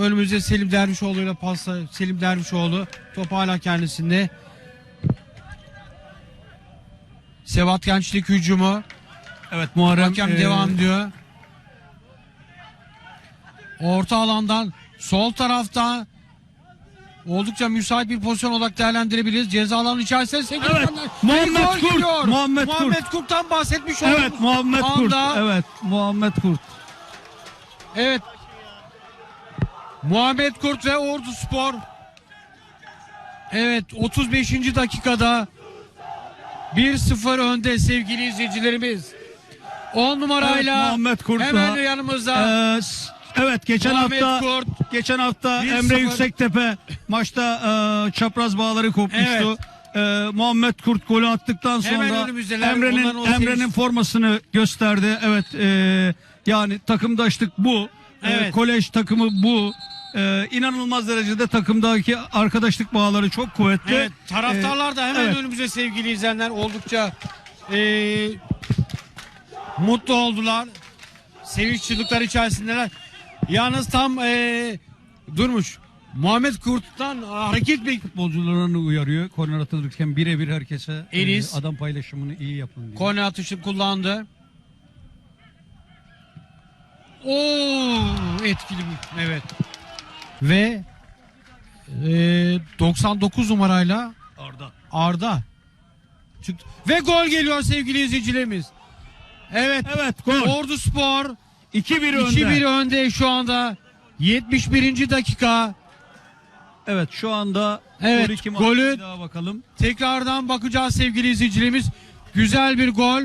Önümüzde Selim Dervişoğlu ile pasta Selim Dervişoğlu. Top hala kendisinde. Sevat Gençlik hücumu. Evet Muharrem Hakem e, devam diyor. Orta alandan sol tarafta oldukça müsait bir pozisyon olarak değerlendirebiliriz. Ceza alanının içerisinde sekiz Evet, tane- Muhammed Kurt, geliyor. Muhammed Kurt. Muhammed Kurt'tan bahsetmiş olduk. Evet Muhammed Kurt. Evet Muhammed Kurt. Evet. Muhammed Kurt ve Ordu Spor. Evet 35. dakikada 1-0 önde sevgili izleyicilerimiz. 10 numarayla Evet, Muhammed Kurt hemen da- yanımızda. S- evet geçen Muhammed hafta Kurt. geçen hafta 1-0. Emre Yüksektepe maçta e, çapraz bağları kopmuştu. E, Muhammed Kurt golü attıktan sonra. Emre'nin Emre'nin formasını gösterdi. Evet e, yani takımdaşlık bu. E, Evet. kolej takımı bu. E, inanılmaz derecede takımdaki arkadaşlık bağları çok kuvvetli. Evet, taraftarlar da hemen evet. önümüze sevgili izleyenler oldukça eee, mutlu oldular. Sevinç çığlıkları içerisindeler. Yalnız tam eee, durmuş. Muhammed Kurt'tan hareket bir futbolcularını uyarıyor. Korner atılırken birebir herkese e, Enis. adam paylaşımını iyi yapın diyor. korner atışı kullandı. Oo etkili bir evet. Ve eee, 99 numarayla Arda. Arda çıktı. Ve gol geliyor sevgili izleyicilerimiz. Evet. Evet gol. Ordu Spor 2-1 önde. 2-1 önde şu anda. 71. dakika. Evet şu anda Evet, golü daha bakalım. Tekrardan bakacağız sevgili izleyicilerimiz. Güzel bir gol.